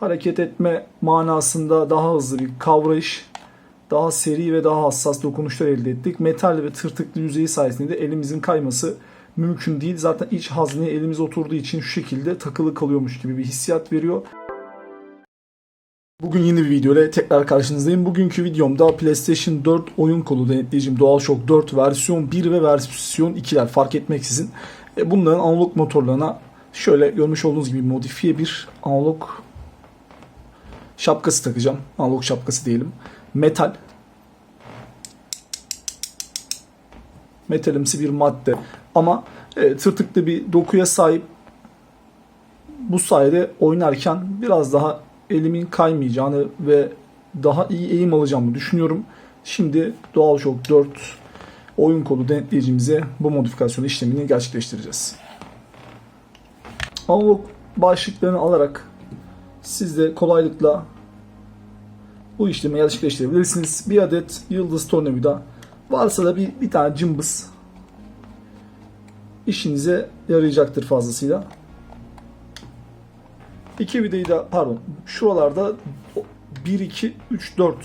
hareket etme manasında daha hızlı bir kavrayış, daha seri ve daha hassas dokunuşlar elde ettik. Metal ve tırtıklı yüzeyi sayesinde de elimizin kayması mümkün değil. Zaten iç hazneye elimiz oturduğu için şu şekilde takılı kalıyormuş gibi bir hissiyat veriyor. Bugün yeni bir video ile tekrar karşınızdayım. Bugünkü videomda PlayStation 4 oyun kolu denetleyicim DualShock 4 versiyon 1 ve versiyon 2'ler fark etmeksizin e, bunların analog motorlarına şöyle görmüş olduğunuz gibi modifiye bir analog şapkası takacağım. Analog şapkası diyelim. Metal. Metalimsi bir madde. Ama e, tırtıklı bir dokuya sahip bu sayede oynarken biraz daha elimin kaymayacağını ve daha iyi eğim alacağımı düşünüyorum. Şimdi DualShock 4 oyun kolu denetleyicimize bu modifikasyon işlemini gerçekleştireceğiz. Analog başlıklarını alarak siz de kolaylıkla bu işlemi gerçekleştirebilirsiniz. Bir adet yıldız tornavida varsa da bir, bir tane cımbız işinize yarayacaktır fazlasıyla. İki vidayı da pardon şuralarda 1, 2, 3, 4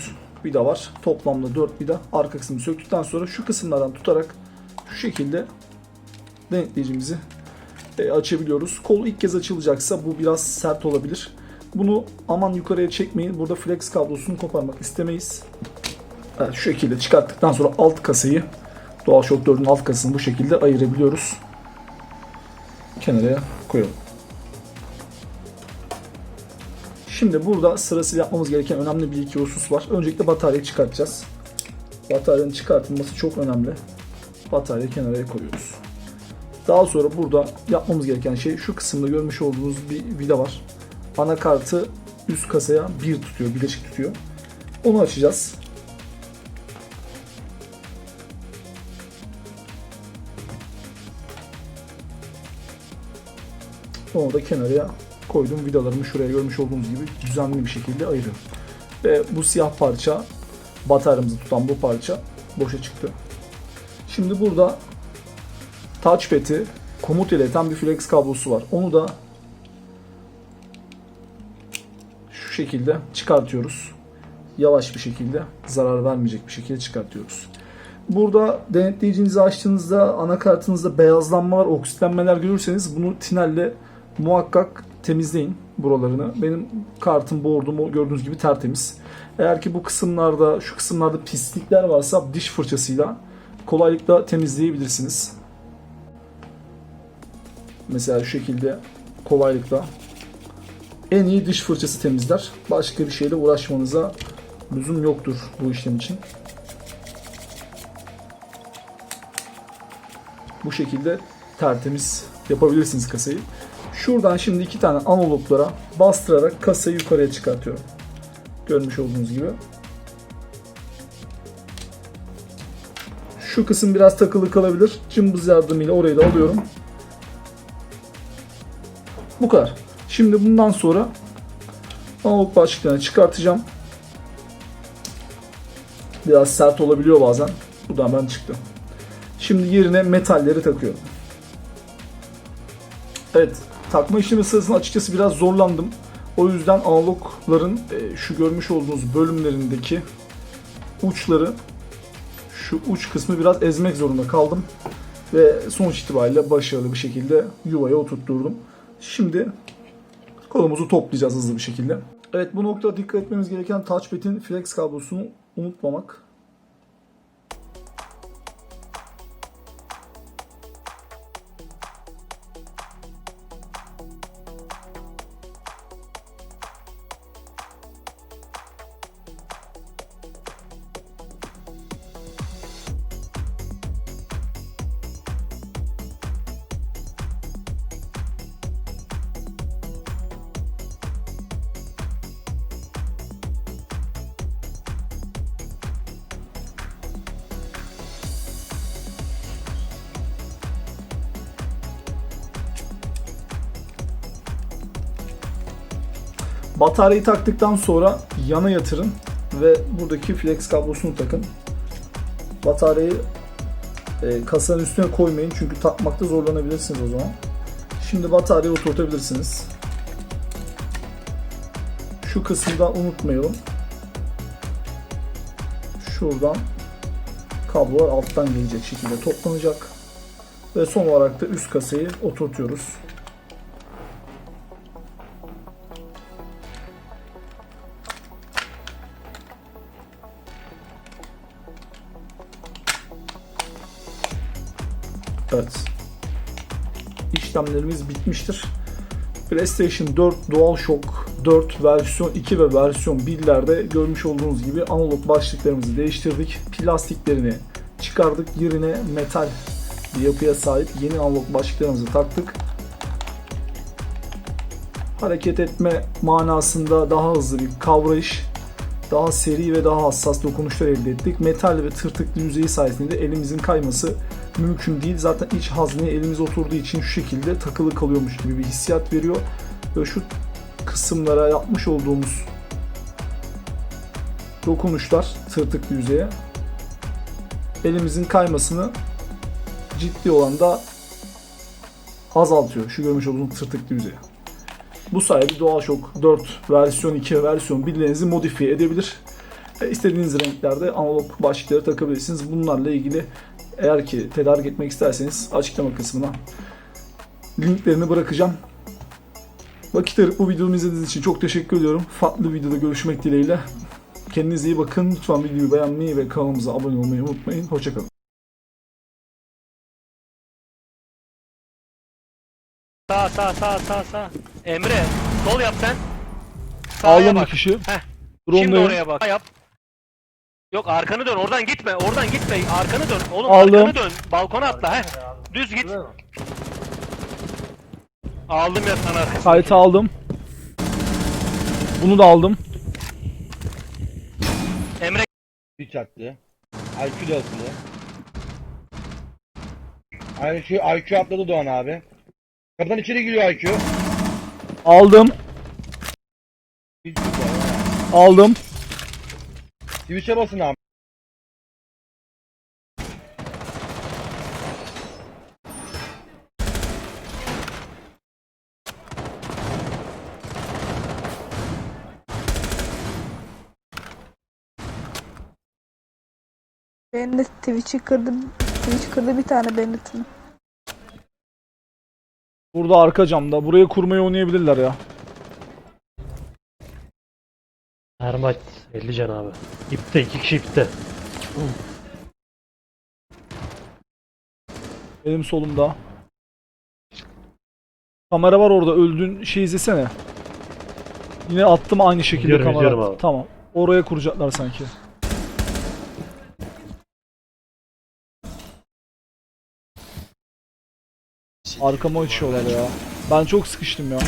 vida var. Toplamda 4 vida. Arka kısmını söktükten sonra şu kısımlardan tutarak şu şekilde denetleyicimizi e, açabiliyoruz. Kol ilk kez açılacaksa bu biraz sert olabilir. Bunu aman yukarıya çekmeyin. Burada flex kablosunu koparmak istemeyiz. Evet, şu şekilde çıkarttıktan sonra alt kasayı DualShock 4'ün alt kasasını bu şekilde ayırabiliyoruz. Kenara koyalım. Şimdi burada sırasıyla yapmamız gereken önemli bir iki husus var. Öncelikle bataryayı çıkartacağız. Bataryanın çıkartılması çok önemli. Bataryayı kenara koyuyoruz. Daha sonra burada yapmamız gereken şey şu kısımda görmüş olduğunuz bir vida var. Anakartı üst kasaya bir tutuyor, bileşik tutuyor. Onu açacağız. Onu da kenara koydum. Vidalarımı şuraya görmüş olduğunuz gibi düzenli bir şekilde ayırıyorum. Ve bu siyah parça bataryamızı tutan bu parça boşa çıktı. Şimdi burada touchpad'i komut ileten bir flex kablosu var. Onu da şekilde çıkartıyoruz. Yavaş bir şekilde, zarar vermeyecek bir şekilde çıkartıyoruz. Burada denetleyicinizi açtığınızda anakartınızda beyazlanmalar, oksitlenmeler görürseniz bunu tinelle muhakkak temizleyin buralarını. Benim kartım, board'um gördüğünüz gibi tertemiz. Eğer ki bu kısımlarda, şu kısımlarda pislikler varsa diş fırçasıyla kolaylıkla temizleyebilirsiniz. Mesela şu şekilde kolaylıkla en iyi diş fırçası temizler. Başka bir şeyle uğraşmanıza lüzum yoktur bu işlem için. Bu şekilde tertemiz yapabilirsiniz kasayı. Şuradan şimdi iki tane analoglara bastırarak kasayı yukarıya çıkartıyorum. Görmüş olduğunuz gibi. Şu kısım biraz takılı kalabilir. Cımbız yardımıyla orayı da alıyorum. Bu kadar. Şimdi bundan sonra analog başlıklarını çıkartacağım. Biraz sert olabiliyor bazen. Bu da ben çıktı. Şimdi yerine metalleri takıyorum. Evet, takma işlemi sırasında açıkçası biraz zorlandım. O yüzden analogların e, şu görmüş olduğunuz bölümlerindeki uçları şu uç kısmı biraz ezmek zorunda kaldım. Ve sonuç itibariyle başarılı bir şekilde yuvaya oturtturdum. Şimdi kolumuzu toplayacağız hızlı bir şekilde. Evet bu noktada dikkat etmemiz gereken touchpad'in flex kablosunu unutmamak. Bataryayı taktıktan sonra yana yatırın ve buradaki flex kablosunu takın. Bataryayı e, kasanın üstüne koymayın çünkü takmakta zorlanabilirsiniz o zaman. Şimdi bataryayı oturtabilirsiniz. Şu kısımda unutmayalım. Şuradan kablolar alttan gelecek şekilde toplanacak. Ve son olarak da üst kasayı oturtuyoruz. İşlemlerimiz bitmiştir. PlayStation 4 DualShock 4 versiyon 2 ve versiyon 1'lerde görmüş olduğunuz gibi analog başlıklarımızı değiştirdik. Plastiklerini çıkardık. Yerine metal bir yapıya sahip yeni analog başlıklarımızı taktık. Hareket etme manasında daha hızlı bir kavrayış, daha seri ve daha hassas dokunuşlar elde ettik. Metal ve tırtıklı yüzeyi sayesinde elimizin kayması mümkün değil. Zaten iç hazneye elimiz oturduğu için şu şekilde takılı kalıyormuş gibi bir hissiyat veriyor. Ve şu kısımlara yapmış olduğumuz dokunuşlar tırtıklı yüzeye elimizin kaymasını ciddi oranda azaltıyor. Şu görmüş olduğunuz tırtıklı yüzeye. Bu sayede DualShock 4 versiyon 2 versiyon 1'lerinizi modifiye edebilir. E, istediğiniz renklerde analog başlıkları takabilirsiniz. Bunlarla ilgili eğer ki tedarik etmek isterseniz açıklama kısmına linklerini bırakacağım. Vakit ayırıp bu videomu izlediğiniz için çok teşekkür ediyorum. Farklı videoda görüşmek dileğiyle. Kendinize iyi bakın. Lütfen videoyu beğenmeyi ve kanalımıza abone olmayı unutmayın. Hoşçakalın. Sağ sağ sağ sağ sağ. Emre sol yap sen. Sağa Aldım bir bak. kişi. Heh. Şimdi oraya bak. Sağ yap. Yok arkanı dön oradan gitme oradan gitme arkanı dön oğlum Aldım. arkanı dön balkona atla he düz git aldım ya sana arkasını Kayıtı aldım. Bunu da aldım. Emre Bir çaktı. IQ da atıldı. IQ, IQ atladı Doğan abi. Kapıdan içeri giriyor IQ. Aldım. Aldım. Twitch'e basın abi. Ben de Twitch'i kırdım. Twitch kırdı bir tane Bennett'ini. Burada arka camda. Buraya kurmayı oynayabilirler ya. Termite 50 can abi. İpte iki kişi ipte. Benim solumda. Kamera var orada. Öldüğün şey izlesene. Yine attım aynı şekilde kamera. abi. Tamam. Oraya kuracaklar sanki. Arkama açıyorlar ya. Ben çok sıkıştım ya.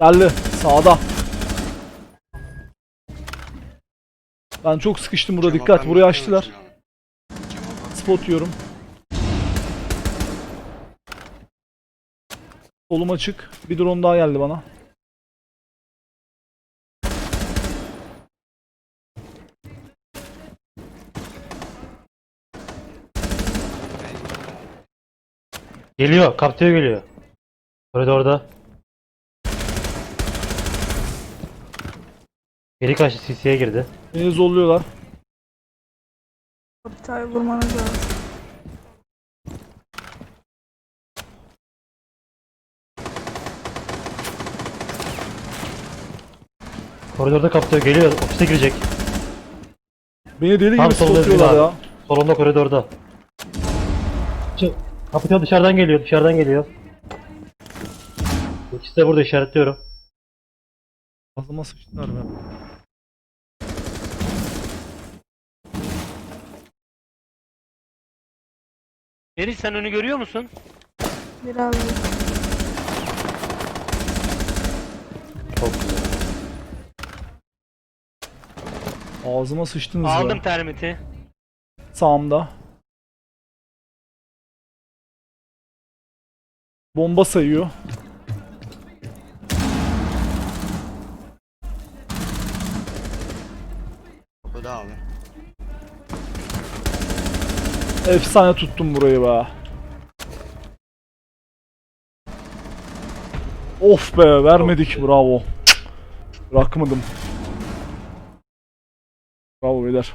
Geldi. Sağda. Ben çok sıkıştım burada. Dikkat. Burayı açtılar. Spot yiyorum. Solum açık. Bir drone daha geldi bana. Geliyor, kaptıyor geliyor. Koridorda. Geri kaçtı, CC'ye girdi. Beni zorluyorlar. Kapitayı vurmanız lazım. Koridorda kaptıyor, geliyor. Ofise girecek. Beni deli Tam gibi solda spotluyorlar Özgür ya. Solunda koridorda. Çık. Kapitıyor dışarıdan geliyor, dışarıdan geliyor. İkisi de burada işaretliyorum. Ağzıma sıçtılar be. Deniz sen önü görüyor musun? Biraz Çok güzel. Ağzıma sıçtınız Aldım ya. termiti Sağımda. Bomba sayıyor. Kapıda abi. Efsane tuttum burayı be. Of be vermedik bravo. Cık, Bırakmadım. Bravo beyler.